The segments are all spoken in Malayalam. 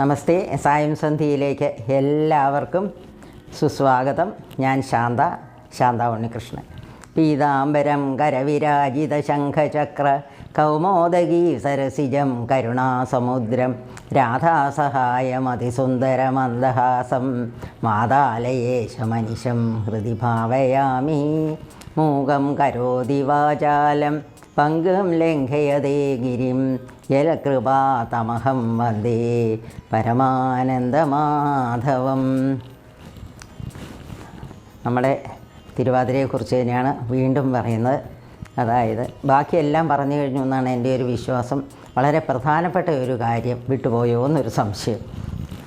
നമസ്തേ. സായം സന്ധിയിലേക്ക് എല്ലാവർക്കും സുസ്വാഗതം. ഞാൻ ശാന്ത ശാന്ത ഉണ്ണികൃഷ്ണൻ. പീതാംബരം കരവിരാജിത ശംഖചക്ര കൗമോദകി സരസിജം കരുണാസമുദ്രം രാധാസഹായമതിസുന്ദരമന്ദഹാസം മാതാലയേശമനിശം ഹൃദി ഭാവയാമി മൂകം കരോതി വാചാലം പങ്കും ലംഘയതേ ഗിരിം. ജലകൃപാതമഹം വന്ദേ പരമാനന്ദമാധവം. നമ്മുടെ തിരുവാതിരയെക്കുറിച്ച് തന്നെയാണ് വീണ്ടും പറയുന്നത്. അതായത് ബാക്കിയെല്ലാം പറഞ്ഞു കഴിഞ്ഞു എന്നാണ് എന്റെ ഒരു വിശ്വാസം. വളരെ പ്രധാനപ്പെട്ട ഒരു കാര്യം വിട്ടുപോയോ എന്നൊരു സംശയം.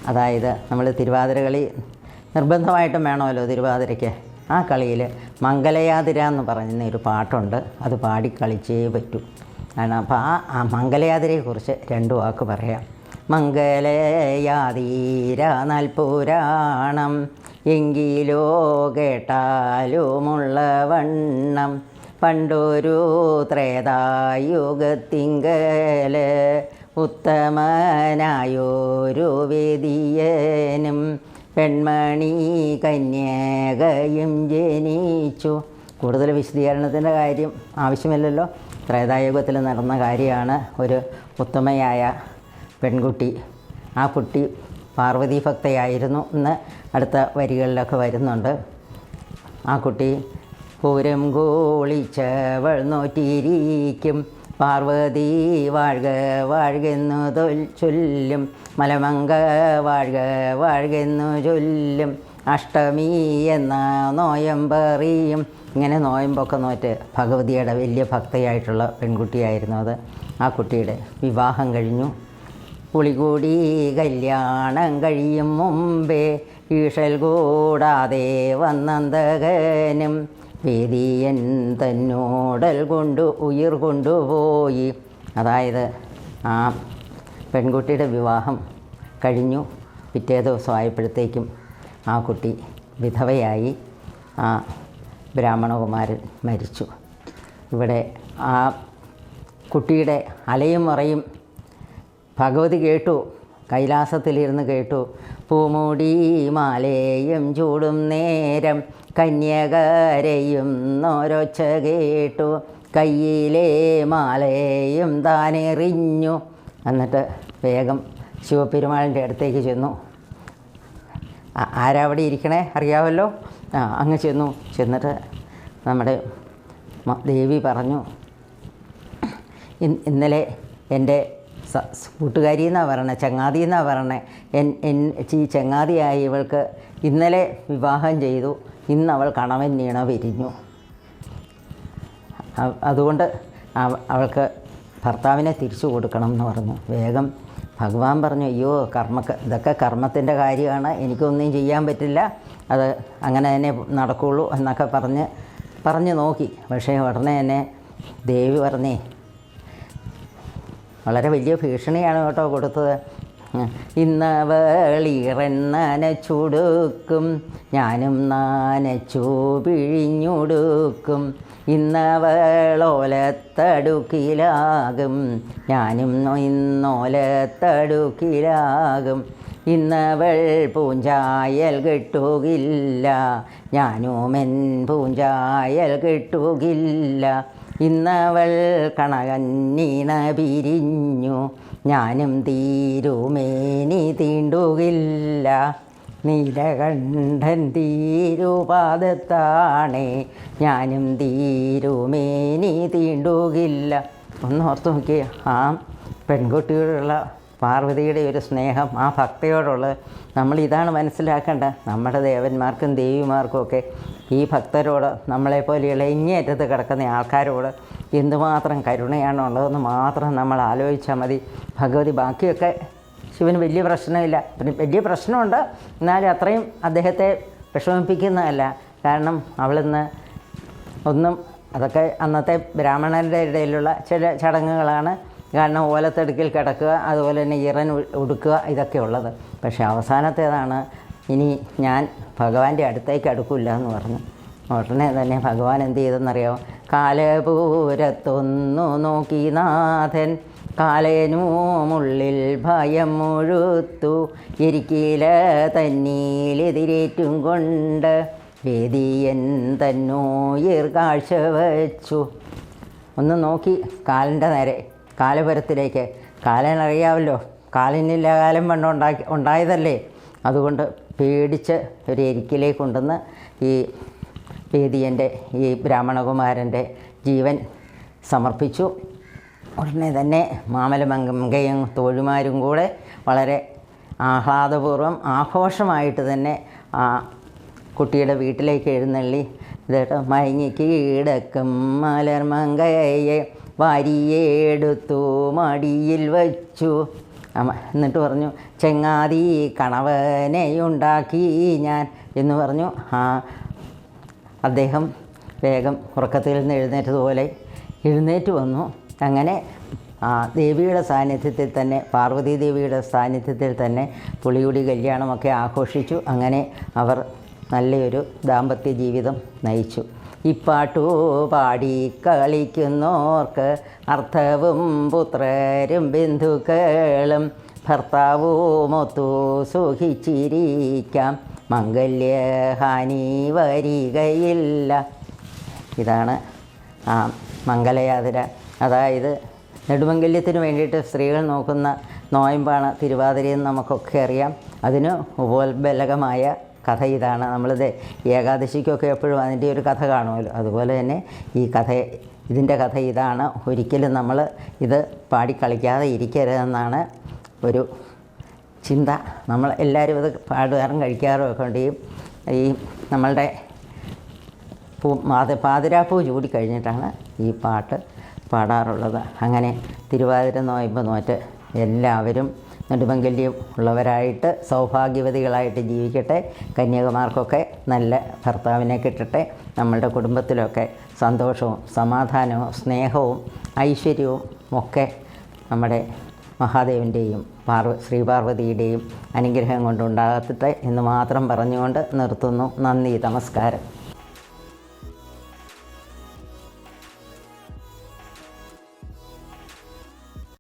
അതായത് നമ്മൾ തിരുവാതിരകളി നിർബന്ധമായിട്ടും വേണമല്ലോ തിരുവാതിരയ്ക്ക്. ആ കളിയിൽ മംഗലയാതിര എന്ന് പറയുന്ന ഒരു പാട്ടുണ്ട്. അത് പാടി കളിച്ചേ പറ്റൂ. കാരണം അപ്പോൾ ആ ആ മംഗലയാതിരയെക്കുറിച്ച് രണ്ട് വാക്ക് പറയാം. മംഗലയാതീര നൽപുരാണം എങ്കിലോ കേട്ടാലുമുള്ള വണ്ണം പണ്ടൊരു ത്രേതായുഗത്തിങ്കൽ ഉത്തമനായൊരു വേദിയനും. പെൺമണി കന്യകയും ജനിച്ചു. കൂടുതൽ വിശദീകരണത്തിന്റെ കാര്യം ആവശ്യമില്ലല്ലോ. ത്രേതായുഗത്തിൽ നടന്ന കാര്യമാണ് ഒരു ഉത്തമയായ പെൺകുട്ടി. ആ കുട്ടി പാർവതി ഭക്തയായിരുന്നു എന്ന് അടുത്ത വരികളിലൊക്കെ വരുന്നുണ്ട്. ആ കുട്ടി പൂരം ഗോളിച്ചവൾ നോറ്റിരിക്കും. പാർവതി വാഴ്ക വാഴ്കെന്നു ചൊല്ലും. മലമങ്ക വാഴ്ക വാഴ്കെന്നു ചൊല്ലും. അഷ്ടമി എന്ന നോയമ്പറിയും ഇങ്ങനെ നോയമ്പൊക്കെ നോറ്റ് ഭഗവതിയുടെ വലിയ ഭക്തയായിട്ടുള്ള പെൺകുട്ടിയായിരുന്നു അത്. ആ കുട്ടിയുടെ വിവാഹം കഴിഞ്ഞു. പുളികൂടി കല്യാണം കഴിയും മുമ്പേ ഈഷൽ കൂടാതെ വന്നന്തകനും. വേദിയൻ തന്നോടൽ കൊണ്ട് ഉയിർ കൊണ്ടുപോയി. അതായത് ആ പെൺകുട്ടിയുടെ വിവാഹം കഴിഞ്ഞു. പിറ്റേ ദിവസം ആയപ്പോഴത്തേക്കും ആ കുട്ടി വിധവയായി ആ ബ്രാഹ്മണകുമാരൻ മരിച്ചു. ഇവിടെ ആ കുട്ടിയുടെ അലയും മറയും ഭഗവതി കേട്ടു. കൈലാസത്തിലിരുന്ന് കേട്ടു. പൂമുടി മാലേയും ചൂടും നേരം കന്യകരെയും നോരൊച്ച കേട്ടു. കയ്യിലെ മാലയും താനെറിഞ്ഞു. എന്നിട്ട് വേഗം ശിവപെരുമാളിന്റെ അടുത്തേക്ക് ചെന്നു. ആരവിടെ ഇരിക്കണേ? അറിയാമല്ലോ ആ അങ്ങ് ചെന്നു. ചെന്നിട്ട് നമ്മുടെ ദേവി പറഞ്ഞു ഇന്നലെ എന്റെ കൂട്ടുകാരി എന്നാണ് പറയണത് ചങ്ങാതി എന്നാണ് പറയണത് എൻ എൻ ഈ ചങ്ങാതിയായി ഇവൾക്ക് ഇന്നലെ വിവാഹം ചെയ്തു. ഇന്ന് അവൾ കണവൻ നീണ പിരിഞ്ഞു അതുകൊണ്ട് അവ- അവൾക്ക് ഭർത്താവിനെ തിരിച്ചു കൊടുക്കണം എന്ന് പറഞ്ഞു. വേഗം ഭഗവാൻ പറഞ്ഞു അയ്യോ കർമ്മ ഇതൊക്കെ കർമ്മത്തിന്റെ കാര്യമാണ്. എനിക്കൊന്നും ചെയ്യാൻ പറ്റില്ല. അത് അങ്ങനെ തന്നെ നടക്കുള്ളൂ എന്നൊക്കെ പറഞ്ഞ് പറഞ്ഞു നോക്കി. പക്ഷേ ഉടനെ തന്നെ ദേവി പറഞ്ഞേ വളരെ വലിയ ഭീഷണിയാണ് കേട്ടോ കൊടുത്തത്. ഇന്നവളിറൻ ചുടുക്കും ഞാനും നനച്ചു പിഴിഞ്ഞുടുക്കും. ഇന്നവളോലത്തടുക്കിലാകും ഞാനും ഇന്നോലത്തടുക്കിലാകും. ഇന്നവൾ പൂഞ്ചായൽ കെട്ടുകില്ല ഞാനുമെൻ പൂഞ്ചായൽ കെട്ടുകില്ല. ഇന്നവൾ കണകന്നീണ പിരിഞ്ഞു ഞാനും തീരുമേനി തീണ്ടുകില്ല. നീലകണ്ഠൻ തീരുപാദത്താണേ ഞാനും തീരുമേനി തീണ്ടുകില്ല. ഒന്ന് ഓർത്ത് നോക്കിയ ആ പെൺകുട്ടിയോടുള്ള പാർവതിയുടെ ഒരു സ്നേഹം ആ ഭക്തിയോടുള്ളത് നമ്മൾ ഇതാണ് മനസ്സിലാക്കേണ്ട നമ്മുടെ ദേവന്മാർക്കും ദേവിമാർക്കും ഒക്കെ ഈ ഭക്തരോട് നമ്മളെപ്പോലെയുള്ള ഇങ്ങേയറ്റത്ത് കിടക്കുന്ന ആൾക്കാരോട് എന്തുമാത്രം കരുണയാണുള്ളതെന്ന് മാത്രം നമ്മൾ ആലോചിച്ചാൽ മതി. ഭഗവതി ബാക്കിയൊക്കെ ശിവന് വലിയ പ്രശ്നമില്ല. പിന്നെ വലിയ പ്രശ്നമുണ്ട്. എന്നാലും അത്രയും അദ്ദേഹത്തെ വിഷമിപ്പിക്കുന്നതല്ല. കാരണം അവളിന്ന് ഒന്നും അതൊക്കെ അന്നത്തെ ബ്രാഹ്മണരുടെ ഇടയിലുള്ള ചില ചടങ്ങുകളാണ്. കാരണം ഓലത്തെടുക്കിൽ കിടക്കുക അതുപോലെ തന്നെ ഇറൻ ഉടുക്കുക ഇതൊക്കെ ഉള്ളത്. പക്ഷേ അവസാനത്തേതാണ് ഇനി ഞാൻ ഭഗവാന്റെ അടുത്തേക്ക് അടുക്കില്ല എന്ന് പറഞ്ഞു. ഉടനെ തന്നെ ഭഗവാൻ എന്ത് ചെയ്തെന്നറിയാമോ കാലപൂരത്തൊന്നു നോക്കി നാഥൻ കാലനുമുള്ളിൽ ഭയം മുഴുത്തു ഇരിക്കില തന്നീലെതിരേറ്റും കൊണ്ട് വേദിയൻ തന്നോയിർ കാഴ്ച വച്ചു ഒന്ന് നോക്കി കാലിന്റെ നേരെ കാലപുരത്തിലേക്ക്. കാലനറിയാമല്ലോ കാലിനില്ല കാലം പണ്ട് ഉണ്ടാക്കി ഉണ്ടായതല്ലേ? അതുകൊണ്ട് പേടിച്ച് ഒരു എരിക്കിലേക്ക് കൊണ്ടുവന്ന് ഈ വേദിയന്റെ ഈ ബ്രാഹ്മണകുമാരന്റെ ജീവൻ സമർപ്പിച്ചു. ഉടനെ തന്നെ മാമലമംഗയും തോഴിമാരും കൂടെ വളരെ ആഹ്ലാദപൂർവം ആഘോഷമായിട്ട് തന്നെ ആ കുട്ടിയുടെ വീട്ടിലേക്ക് എഴുന്നള്ളി. ഇതേട്ടോ മയങ്ങി കീടക്കും മലർമങ്കയെ വാരിയെടുത്തു മടിയിൽ വച്ചു. എന്നിട്ട് പറഞ്ഞു ചെങ്ങാതി കണവനെയുണ്ടാക്കി ഞാൻ. എന്ന് പറഞ്ഞു. ആ അദ്ദേഹം വേഗം ഉറക്കത്തിൽ നിന്ന് എഴുന്നേറ്റതുപോലെ എഴുന്നേറ്റ് വന്നു. അങ്ങനെ ദേവിയുടെ സാന്നിധ്യത്തിൽ തന്നെ പാർവതി ദേവിയുടെ സാന്നിധ്യത്തിൽ തന്നെ പുളിയുടി കല്യാണമൊക്കെ ആഘോഷിച്ചു. അങ്ങനെ അവർ നല്ലൊരു ദാമ്പത്യ ജീവിതം നയിച്ചു. ഇപ്പാട്ടു പാടി കളിക്കുന്നോർക്ക് അർത്ഥവും പുത്രരും ബന്ധുക്കളും ഭർത്താവുമൊത്തു സുഖിച്ചിരിക്കാം. മംഗല്യഹാനി വരികയില്ല. ഇതാണ് ആ മംഗലയാതിര. അതായത് നെടുമംഗല്യത്തിന് വേണ്ടിയിട്ട് സ്ത്രീകൾ നോക്കുന്ന നോയമ്പാണ് തിരുവാതിരയെന്ന് നമുക്കൊക്കെ അറിയാം. അതിന് ഉപോത്ബലകമായ കഥ ഇതാണ്. നമ്മളിത് ഏകാദശിക്കൊക്കെ എപ്പോഴും അതിന്റെ ഒരു കഥ കാണുമല്ലോ. അതുപോലെ തന്നെ ഈ കഥ ഇതിന്റെ കഥ ഇതാണ്. ഒരിക്കലും നമ്മൾ ഇത് പാടിക്കളിക്കാതെ ഇരിക്കരുതെന്നാണ് ഒരു ചിന്ത. നമ്മൾ എല്ലാവരും ഇത് പാടുകാറും കഴിക്കാറും ഒക്കെ ഉണ്ട്. ഈ നമ്മളുടെ പൂ അത് പാതിരാപ്പൂ ചൂടി കഴിഞ്ഞിട്ടാണ് ഈ പാട്ട് പാടാറുള്ളത്. അങ്ങനെ തിരുവാതിര നോയമ്പ് നോറ്റ് എല്ലാവരും നെടുമംഗല്യം ഉള്ളവരായിട്ട് സൗഭാഗ്യവതികളായിട്ട് ജീവിക്കട്ടെ. കന്യാകുമാർക്കൊക്കെ നല്ല ഭർത്താവിനെ കിട്ടട്ടെ. നമ്മളുടെ കുടുംബത്തിലൊക്കെ സന്തോഷവും സമാധാനവും സ്നേഹവും ഐശ്വര്യവും ഒക്കെ നമ്മുടെ മഹാദേവന്റെയും പാർവ ശ്രീപാർവതിയുടെയും അനുഗ്രഹം കൊണ്ടുണ്ടാകട്ടെ എന്ന് മാത്രം പറഞ്ഞുകൊണ്ട് നിർത്തുന്നു. നന്ദി നമസ്കാരം.